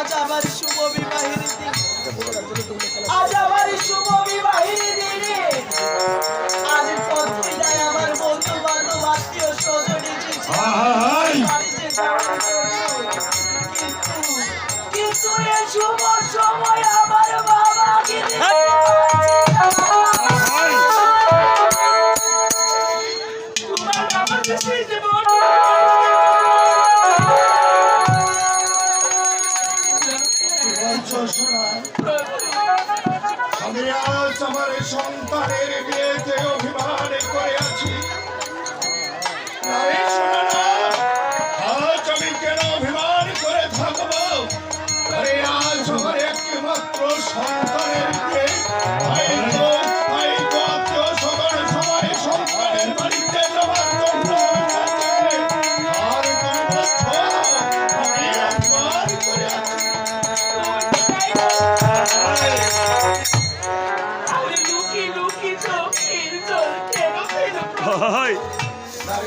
আজ আমার শুভ বিবাহের দিন। আজ শুভ বিবাহের দিনে।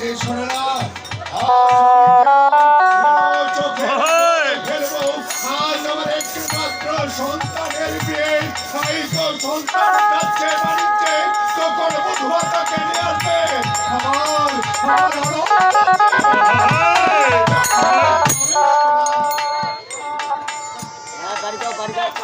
আগে সরে না সন্তানের বিয়ে তাই তো সন্তান যাচ্ছে বাড়িতে তখন বধুয়া তাকে নিয়ে আসবে আমার আমার বাড়ি যাও বাড়ি যাও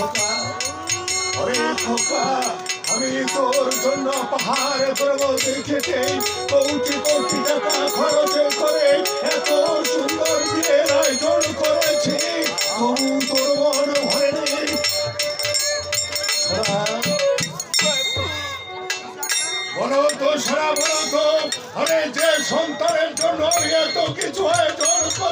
খোকা ওরে খোকা আমি তোর জন্য পাহাড় পর্বত খেতে কৌটি কোটি টাকা খরচ করে এত সুন্দর বিয়ের আয়োজন করেছি তবু তোর মন সারা বলো আরে যে সন্তানের জন্য এত কিছু আয়োজন করে।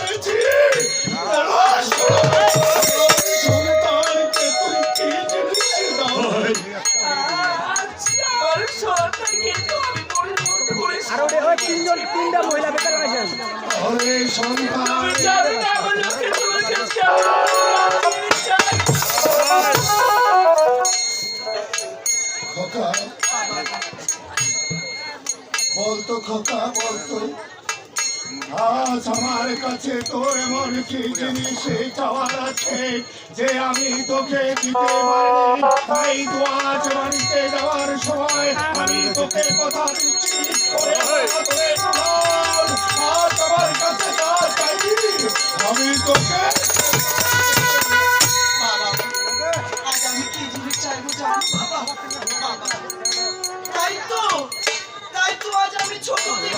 আজ আমার কাছে তোর মন কি জিনিসে? চাওয়ার আছে যে আমি তোকে দিতে পারি। তাই তো আজ বাড়িতে যাওয়ার সময় আমি তোকে কথা দিচ্ছি। ছোট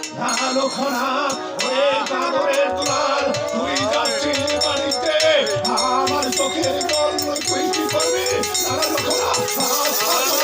আলো খরা, ওরে কাদরের তুই যাচ্ছি বাড়িতে। আমার চোখের জল তুই কি করবি? আলো খরা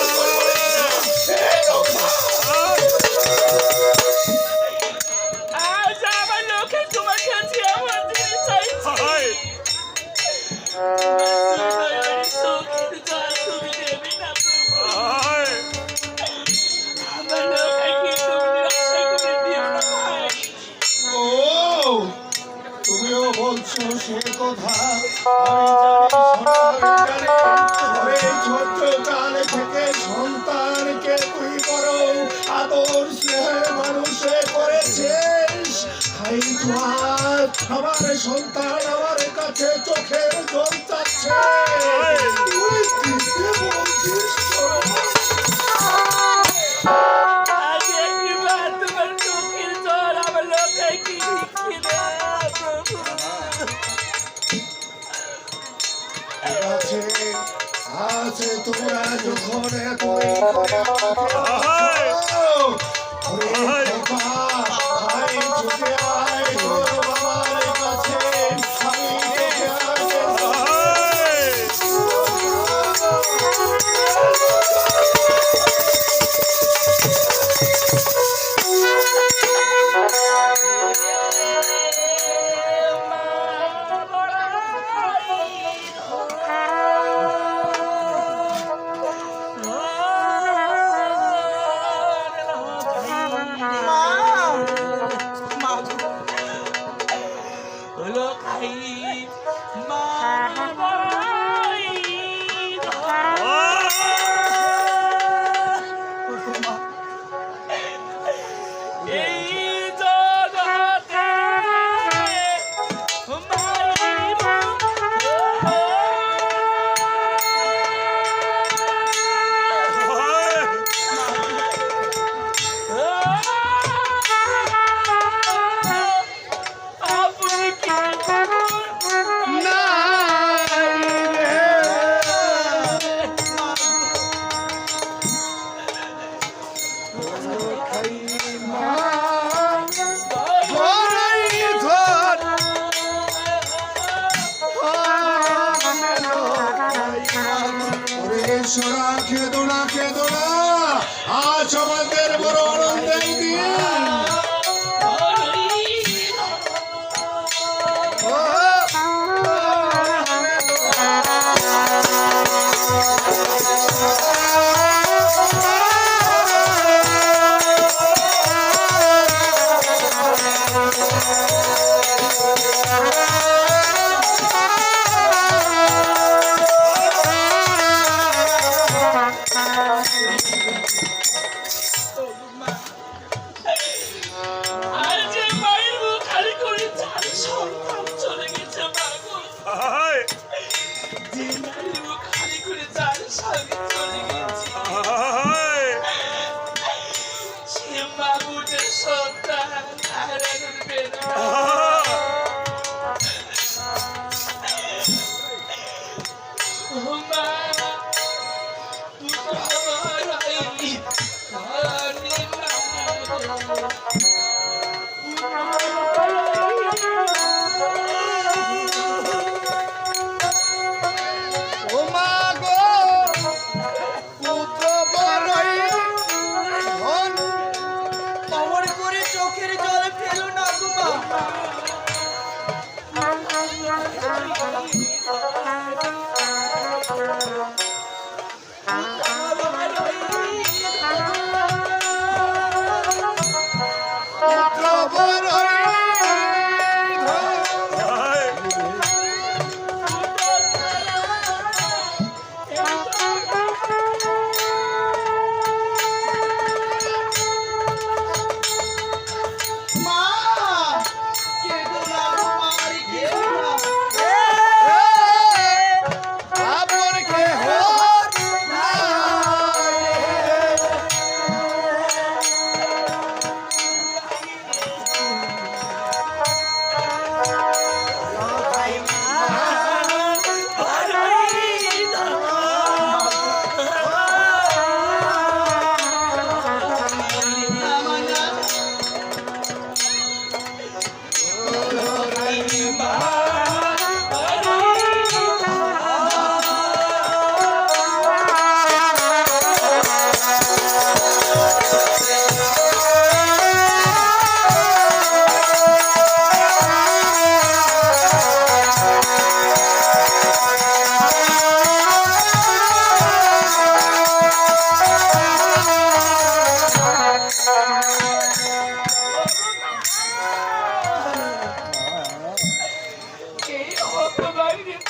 চাই তোমার আমার সন্তান আমার কাছে চোখের জল চাচ্ছে। তুই দিতে বলছিস আছে তোমরা যখন এত Yeah. সরা খেদোনা খেদোনা আজ আমাদের বড়